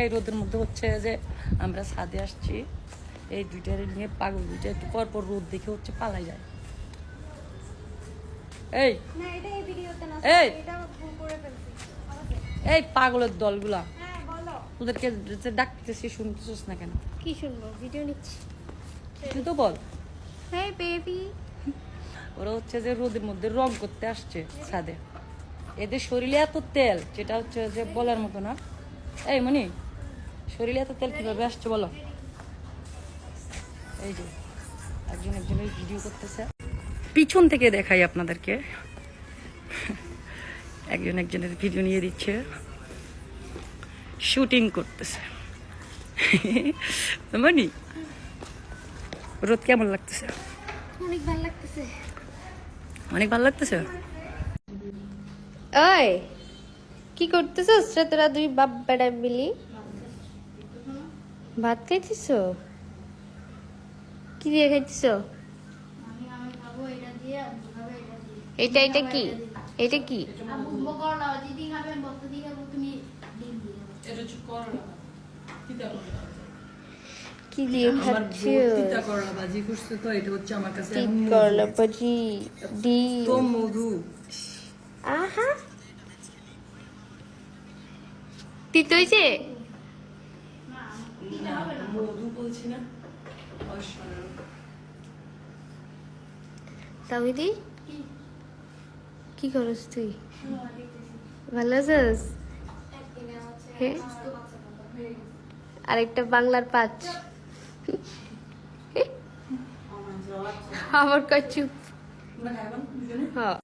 এই রোদের মধ্যে হচ্ছে যে আমরা ছাদে আসছি। এই দুইটারে নিয়ে পাগল দুইটা একটু পর পর রোদ দেখে হচ্ছে পালাই যায়। এই। এই এই! পাগলের দলগুলা। হ্যাঁ বলো। তোদেরকে যে ডাকতেছি শুনতেছিস না কেন? কি শুনব? ভিডিও নিচ্ছি। তুই তো বল। হেই বেবি ওরা হচ্ছে যে রোদের মধ্যে রং করতে আসছে ছাদে। এদের শরীরে এত তেল যেটা হচ্ছে যে বলার মতো না। এই মনি। শরীরে এত তেল কীভাবে আসছে বলো? এই যে একজন একজনের ভিডিও করতেছে। পিছন থেকে দেখাই আপনাদেরকে। একজন একজনের ভিডিও নিয়ে দিচ্ছে। শুটিং করতেছে। মানে রোদ কেমন লাগতেছে? অনেক ভালো লাগতেছে। অনেক ভালো লাগতেছে? ওই কি করতেছস রে তোরা দুই বাপ বেড়া মিলি? ভাত খাইছিস কি দিয়ে খাইছিস এটা এটা কি? এটা কি? কি দিয়ে খাচ্ছ? করলা ভাজি করছে তো এটা হচ্ছে আমার কাছে করলা ভাজি ডিম। তো মধু। আহা। তিত হয়েছে? মধু বলছি না? তাহিদি কি? করস তুই? ভালো আছিস? হ্যাঁ? আরেকটা বাংলার পাঁচ। আবার কচুপ হ্যাঁ।